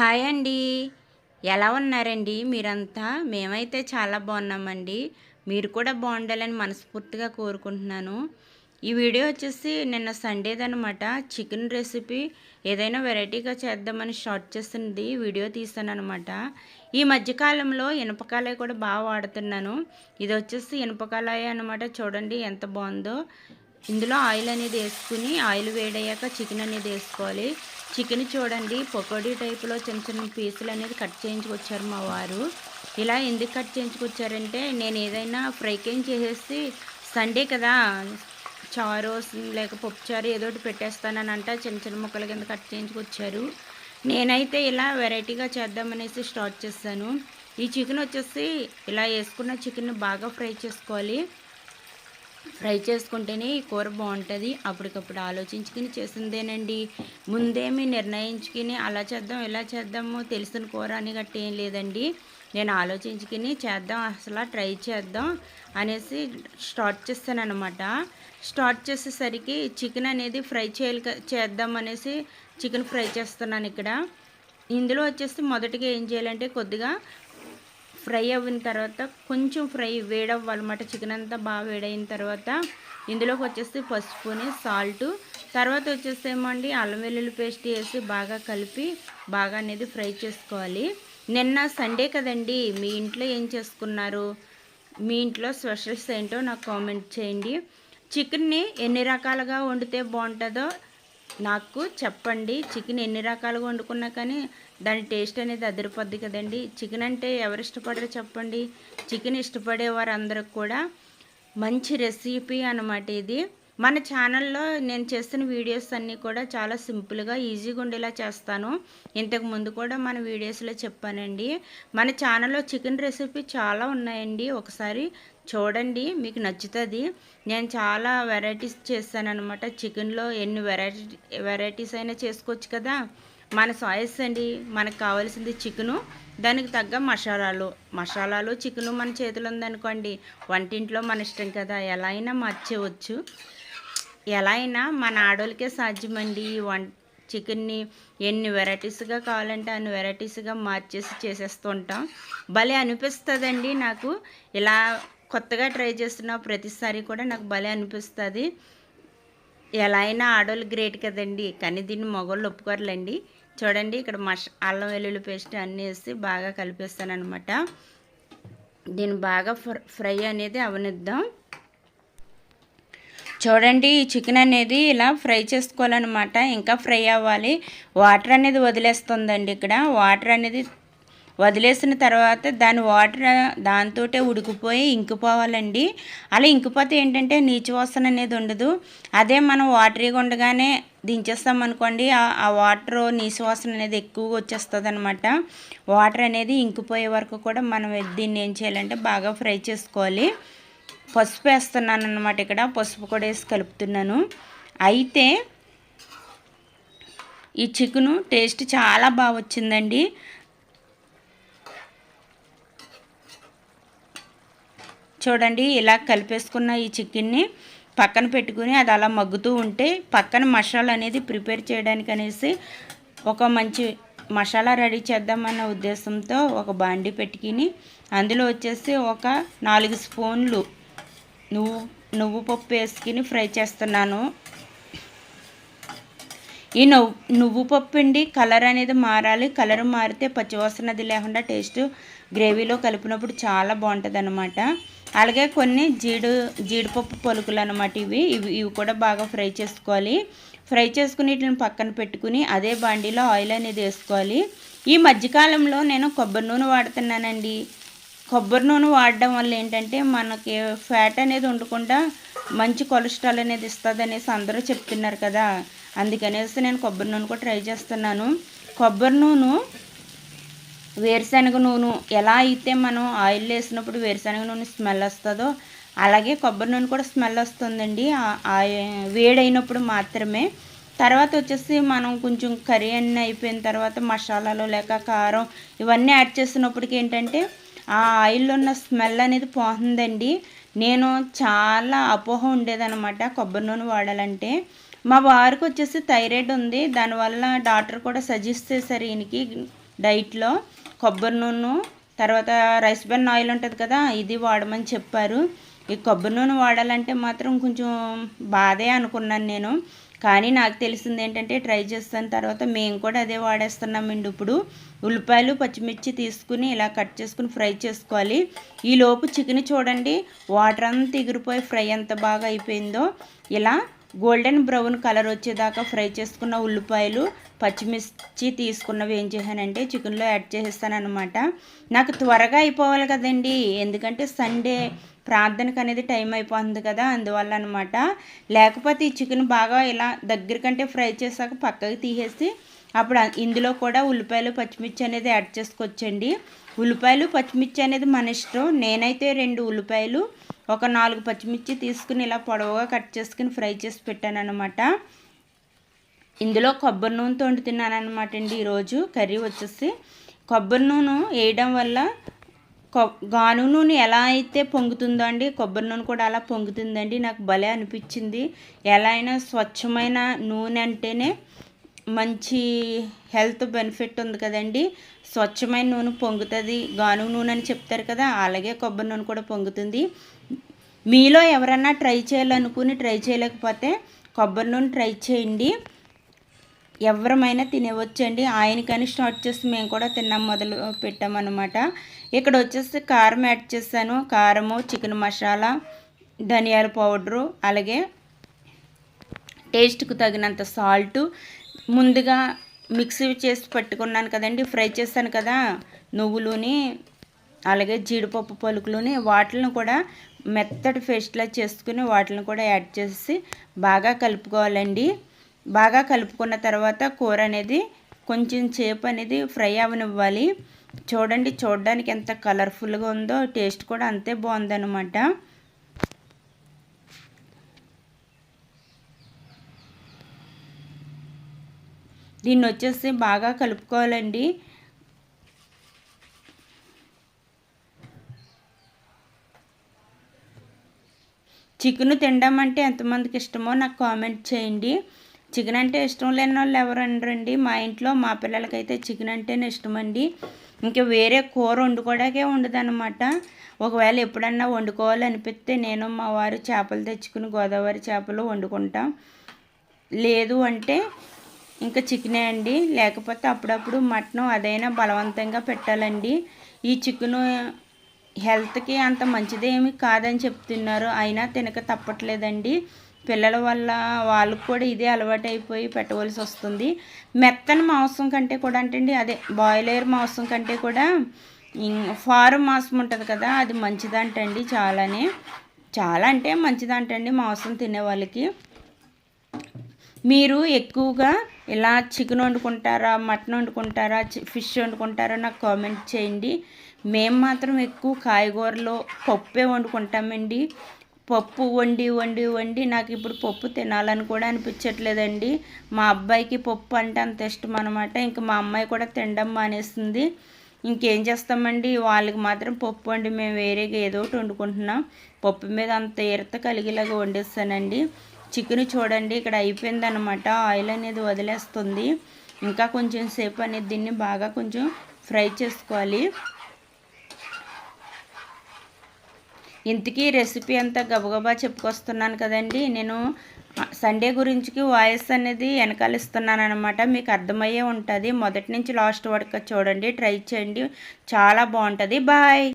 Hi అండి. ఎలా ఉన్నారండి? మీరంతా? మేమైతే చాలా బాగున్నామండి. మీరు కూడా బాగుండాలని మనస్ఫూర్తిగా కోరుకుంటున్నాను. ఈ వీడియో వచ్చేసి నిన్న సండేదనమాట చికెన్ రెసిపీ ఏదైనా వెరైటీగా చేద్దామని షార్ట్ చేసింది వీడియో తీస్తాను అనమాట ఈ మధ్యకాలంలో ఇనపకాయ కూడా బాగా వాడుతున్నాను. ఇది వచ్చేసి ఇనపకాయ అనమాట చూడండి ఎంత బాగుందో. ఇందులో ఆయిల్ అనేది వేసుకుని ఆయిల్ వేడయ్యాక చికెన్ అనేది వేసుకోవాలి. చికెన్ చూడండి. పకోడీ టైపులో చిన్న చిన్న పీసులు అనేది కట్ చేయించుకొచ్చారు మా వారు. ఇలా ఎందుకు కట్ చేయించుకొచ్చారంటే నేను ఏదైనా ఫ్రైకేం చేసేసి సండే కదా చారు లేక పప్పుచారు ఏదో ఒకటి పెట్టేస్తానని అంట చిన్న చిన్న ముక్కల కింద కట్ చేయించుకొచ్చారు. నేనైతే ఇలా వెరైటీగా చేద్దామనేసి స్టార్ట్ చేస్తాను ఈ చికెన్ వచ్చేసి ఇలా వేసుకున్న చికెన్ బాగా ఫ్రై చేసుకోవాలి. ఫ్రై చేసుకుంటేనే ఈ కూర బాగుంటుంది. అప్పటికప్పుడు ఆలోచించుకుని చేసిందేనండి. ముందేమి నిర్ణయించుకుని అలా చేద్దాం ఇలా చేద్దాము తెలిసిన కూర అని గట్టి ఏం లేదండి. నేను ఆలోచించుకుని చేద్దాం అసలు ట్రై చేద్దాం అనేసి స్టార్ట్ చేస్తాను అనమాట స్టార్ట్ చేసేసరికి చికెన్ అనేది ఫ్రై చేయాలి చేద్దాం అనేసి చికెన్ ఫ్రై చేస్తున్నాను ఇక్కడ ఇందులో వచ్చేసి మొదటిగా ఏం చేయాలంటే కొద్దిగా ఫ్రై అయిన తర్వాత కొంచెం ఫ్రై వేడవ్వాలన్నమాట చికెన్ అంతా బాగా వేడైన తర్వాత ఇందులోకి వచ్చేసి పసుపుని సాల్ట్. తర్వాత వచ్చేసి ఏమండి అల్లం వెల్లుల్లి పేస్ట్ వేసి బాగా కలిపి బాగా అనేది ఫ్రై చేసుకోవాలి. నిన్న సండే కదండి మీ ఇంట్లో ఏం చేసుకున్నారు? మీ ఇంట్లో స్పెషల్స్ ఏంటో నాకు కామెంట్ చేయండి. చికెన్ని ఎన్ని రకాలుగా వండితే బాగుంటుందో నాకు చెప్పండి చికెన్ ఎన్ని రకాలుగా వండుకున్నా కానీ దాని టేస్ట్ అనేది అదిరిపోద్ది కదండి. చికెన్ అంటే ఎవరు ఇష్టపడరో చెప్పండి. చికెన్ ఇష్టపడే వారందరికి కూడా మంచి రెసిపీ అనమాట ఇది. మన ఛానల్లో నేను చేస్తున్న వీడియోస్ అన్నీ కూడా చాలా సింపుల్గా ఈజీగా ఉండేలా చేస్తాను. ఇంతకు ముందు కూడా మన వీడియోస్లో చెప్పానండి. మన ఛానల్లో చికెన్ రెసిపీ చాలా ఉన్నాయండి. ఒకసారి చూడండి మీకు నచ్చుతుంది. నేను చాలా వెరైటీస్ చేస్తాను అనమాట చికెన్లో ఎన్ని వెరైటీ వెరైటీస్ అయినా చేసుకోవచ్చు కదా. మన సాయిస్ అండి మనకు కావాల్సింది చికెను. దానికి తగ్గ మసాలాలు. మసాలాలు చికెను మన చేతిలో ఉందనుకోండి వంటింట్లో మన ఇష్టం కదా. ఎలా అయినా మార్చేవచ్చు ఎలా అయినా మన ఆడోళ్ళకే సాధ్యమండి ఈ వం చికెన్ని ఎన్ని వెరైటీస్గా కావాలంటే అన్ని వెరైటీస్గా మార్చేసి చేసేస్తుంటాం భలే అనిపిస్తుందండి నాకు. ఇలా కొత్తగా ట్రై చేస్తున్న ప్రతిసారి కూడా నాకు భలే అనిపిస్తుంది. ఎలా అయినా ఆడోళ్ళు గ్రేట్ కదండి. కానీ దీన్ని మగవాళ్ళు ఒప్పుకోరులేండి. చూడండి ఇక్కడ మష అల్లం వెల్లుల్లి పేస్ట్ అన్నీ వేసి బాగా కలిపేస్తాను అనమాట దీన్ని బాగా ఫ్రై అనేది అవనిద్దాం. చూడండి ఈ చికెన్ అనేది ఇలా ఫ్రై చేసుకోవాలన్నమాట. ఇంకా ఫ్రై అవ్వాలి. వాటర్ అనేది వదిలేస్తుందండి ఇక్కడ. వాటర్ అనేది వదిలేసిన తర్వాత దాని వాటర్ దాంతో ఉడికిపోయి ఇంకిపోవాలండి. అలా ఇంకిపోతే ఏంటంటే నీచువాసన అనేది ఉండదు. అదే మనం వాటరీగా ఉండగానే దించేస్తామనుకోండి ఆ వాటర్ నీసు వాసన అనేది ఎక్కువగా వచ్చేస్తుంది అనమాట వాటర్ అనేది ఇంకిపోయే వరకు కూడా మనం దీన్ని ఏం చేయాలంటే బాగా ఫ్రై చేసుకోవాలి. పసుపు వేస్తున్నాను అనమాట ఇక్కడ పసుపు కూడా వేసి కలుపుతున్నాను. అయితే ఈ చికెను టేస్ట్ చాలా బాగా వచ్చిందండి. చూడండి ఇలా కలిపేసుకున్న ఈ చికెన్ని పక్కన పెట్టుకుని అది అలా మగ్గుతూ ఉంటే పక్కన మసాలా అనేది ప్రిపేర్ చేయడానికి అనేసి ఒక మంచి మసాలా రెడీ చేద్దామన్న ఉద్దేశంతో ఒక బాండి పెట్టుకుని అందులో వచ్చేసి ఒక నాలుగు స్పూన్లు నువ్వు నువ్వు పప్పు వేసుకుని ఫ్రై చేస్తున్నాను. ఈ నువ్వు నువ్వు పప్పు అండి కలర్ అనేది మారాలి. కలర్ మారితే పచ్చివాసనది లేకుండా టేస్ట్ గ్రేవీలో కలిపినప్పుడు చాలా బాగుంటుంది అనమాట అలాగే కొన్ని జీడు జీడిపప్పు పలుకులు అనమాట ఇవి. ఇవి ఇవి కూడా బాగా ఫ్రై చేసుకోవాలి. ఫ్రై చేసుకుని వీటిని పక్కన పెట్టుకుని అదే బాండీలో ఆయిల్ అనేది వేసుకోవాలి. ఈ మధ్యకాలంలో నేను కొబ్బరి నూనె వాడుతున్నానండి. కొబ్బరి నూనె వాడడం వల్ల ఏంటంటే మనకి ఫ్యాట్ అనేది ఉండకుండా మంచి కొలెస్ట్రాల్ అనేది ఇస్తుంది అనేసి అందరూ చెప్తున్నారు కదా. అందుకనేసి నేను కొబ్బరి నూనె కూడా ట్రై చేస్తున్నాను. కొబ్బరి నూనె వేరుశనగ నూనె ఎలా అయితే మనం ఆయిల్ వేసినప్పుడు వేరుశనగ నూనె స్మెల్ వస్తుందో అలాగే కొబ్బరి నూనె కూడా స్మెల్ వస్తుందండి. వేడైనప్పుడు మాత్రమే. తర్వాత వచ్చేసి మనం కొంచెం కర్రీ అన్నీ అయిపోయిన తర్వాత మసాలాలు లేక కారం ఇవన్నీ యాడ్ చేసినప్పటికి ఏంటంటే ఆ ఆయిల్లో ఉన్న స్మెల్ అనేది పోతుందండి. నేను చాలా అపోహ ఉండేదనమాట కొబ్బరి నూనె వాడాలంటే. మా వారికి వచ్చేసి థైరాయిడ్ ఉంది. దానివల్ల డాక్టర్ కూడా సజెస్ట్ చేశారు ఈయనకి డైట్లో. కొబ్బరి నూనె తర్వాత రైస్ బెన్ ఆయిల్ ఉంటుంది కదా ఇది వాడమని చెప్పారు. ఈ కొబ్బరి నూనె వాడాలంటే మాత్రం కొంచెం బాధే అనుకున్నాను నేను. కానీ నాకు తెలిసింది ఏంటంటే ట్రై చేస్తాను. తర్వాత మేము కూడా అదే వాడేస్తున్నామండి ఇప్పుడు. ఉల్లిపాయలు పచ్చిమిర్చి తీసుకుని ఇలా కట్ చేసుకుని ఫ్రై చేసుకోవాలి. ఈ లోపు చికెన్ చూడండి వాటర్ అంతా ఎగిరిపోయి ఫ్రై ఎంత బాగా అయిపోయిందో. ఇలా గోల్డెన్ బ్రౌన్ కలర్ వచ్చేదాకా ఫ్రై చేసుకున్న ఉల్లిపాయలు పచ్చిమిర్చి తీసుకున్నవి ఏం చేశానంటే చికెన్లో యాడ్ చేసేస్తానమాట అనమాట నాకు త్వరగా అయిపోవాలి కదండి ఎందుకంటే సండే ప్రార్థనకు అనేది టైం అయిపోతుంది కదా అందువల్ల అనమాట లేకపోతే ఈ చికెన్ బాగా ఇలా దగ్గరకంటే ఫ్రై చేసాక పక్కకి తీసేసి అప్పుడు ఇందులో కూడా ఉల్లిపాయలు పచ్చిమిర్చి అనేది యాడ్ చేసుకోవచ్చండి. ఉల్లిపాయలు పచ్చిమిర్చి అనేది మన ఇష్టం. నేనైతే రెండు ఉల్లిపాయలు ఒక నాలుగు పచ్చిమిర్చి తీసుకుని ఇలా పొడవుగా కట్ చేసుకుని ఫ్రై చేసి పెట్టాను అనమాట ఇందులో కొబ్బరి నూనెతో వండుతున్నాను అనమాట అండి ఈరోజు. కర్రీ వచ్చేసి కొబ్బరి నూనె వేయడం వల్ల గాను నూనె ఎలా అయితే పొంగుతుందో అండి కొబ్బరి నూనె కూడా అలా పొంగుతుందండి. నాకు భలే అనిపించింది. ఎలా అయినా స్వచ్ఛమైన నూనె అంటేనే మంచి హెల్త్ బెనిఫిట్ ఉంది కదండి. స్వచ్ఛమైన నూనె పొంగుతుంది. గాను నూనె అని చెప్తారు కదా అలాగే కొబ్బరి నూనె కూడా పొంగుతుంది. మీలో ఎవరన్నా ట్రై చేయాలనుకుని ట్రై చేయలేకపోతే కొబ్బరి నూనె ట్రై చేయండి. ఎవరమైనా తినవచ్చండి. ఆయనకని స్టార్ట్ చేసి మేము కూడా తిన్నాం మొదలు పెట్టామన్నమాట. ఇక్కడ వచ్చేసి కారం యాడ్ చేశాను. కారము చికెన్ మసాలా ధనియాల పౌడరు అలాగే టేస్ట్కు తగినంత సాల్టు ముందుగా మిక్సీ చేసి పెట్టుకున్నాను కదండి ఫ్రై చేస్తాను కదా నువ్వులుని అలాగే జీడిపప్పు పలుకులుని వాటిని కూడా మెత్తటి పేస్ట్లా చేసుకుని వాటిని కూడా యాడ్ చేసి బాగా కలుపుకోవాలండి. బాగా కలుపుకున్న తర్వాత కూర అనేది కొంచెం చేపు అనేది ఫ్రై అవనివ్వాలి. చూడండి చూడడానికి ఎంత కలర్ఫుల్గా ఉందో టేస్ట్ కూడా అంతే బాగుందనమాట దీన్ని వచ్చేసి బాగా కలుపుకోవాలండి. చికెన్ తినడం అంటే ఎంతమందికి ఇష్టమో నాకు కామెంట్ చేయండి. చికెన్ అంటే ఇష్టం లేని వాళ్ళు ఎవరు అనరండి. మా ఇంట్లో మా పిల్లలకైతే చికెన్ అంటేనే ఇష్టం అండి ఇంకా వేరే కూర వండుకోవడానికే ఉండదన్నమాట. ఒకవేళ ఎప్పుడన్నా వండుకోవాలనిపిస్తే నేను మా వారు చేపలు తెచ్చుకుని గోదావరి చేపలు వండుకుంటాం. లేదు అంటే ఇంకా చికెనే అండి. లేకపోతే అప్పుడప్పుడు మటన్ అదైనా బలవంతంగా పెట్టాలండి. ఈ చికెను హెల్త్కి అంత మంచిదేమి కాదని చెప్తున్నారు. అయినా తినక తప్పట్లేదండి. పిల్లల వల్ల వాళ్ళకు కూడా ఇదే అలవాటు అయిపోయి పెట్టవలసి వస్తుంది. మెత్తని మాంసం కంటే కూడా అంటే అదే బాయిలర్ మాంసం కంటే కూడా ఫారం మాంసం ఉంటుంది కదా అది మంచిదంటండి చాలానే. చాలా అంటే మంచిదంటండి మాంసం తినే వాళ్ళకి మీరు ఎక్కువగా ఇలా చికెన్ వండుకుంటారా మటన్ వండుకుంటారా ఫిష్ వండుకుంటారా నాకు కామెంట్ చేయండి. మేము మాత్రం ఎక్కువ కాయగూరలు పప్పే వండుకుంటామండి. పప్పు వండి వండి వండి నాకు ఇప్పుడు పప్పు తినాలని కూడా అనిపించట్లేదండి. మా అబ్బాయికి పప్పు అంటే అంత ఇష్టం అనమాట ఇంకా మా అమ్మాయి కూడా తినడం మానేస్తుంది ఇంకేం చేస్తామండి? వాళ్ళకి మాత్రం పప్పు వండి మేము వేరేగా ఏదో ఒకటి వండుకుంటున్నాం. పప్పు మీద అంత ఈరత కలిగేలాగా వండేస్తానండి. చికెన్ చూడండి ఇక్కడ అయిపోయింది అనమాట ఆయిల్ అనేది వదిలేస్తుంది. ఇంకా కొంచెం సేపు అనేది దీన్ని బాగా కొంచెం ఫ్రై చేసుకోవాలి. ఇంతకీ రెసిపీ అంతా గబగబా చెప్పుకొస్తున్నాను కదండి. నేను సండే గురించి వాయిస్ అనేది వెనకాలిస్తున్నాను అనమాట మీకు అర్థమయ్యే ఉంటుంది. మొదటి నుంచి లాస్ట్ వరకు చూడండి ట్రై చేయండి. చాలా బాగుంటుంది. బాయ్!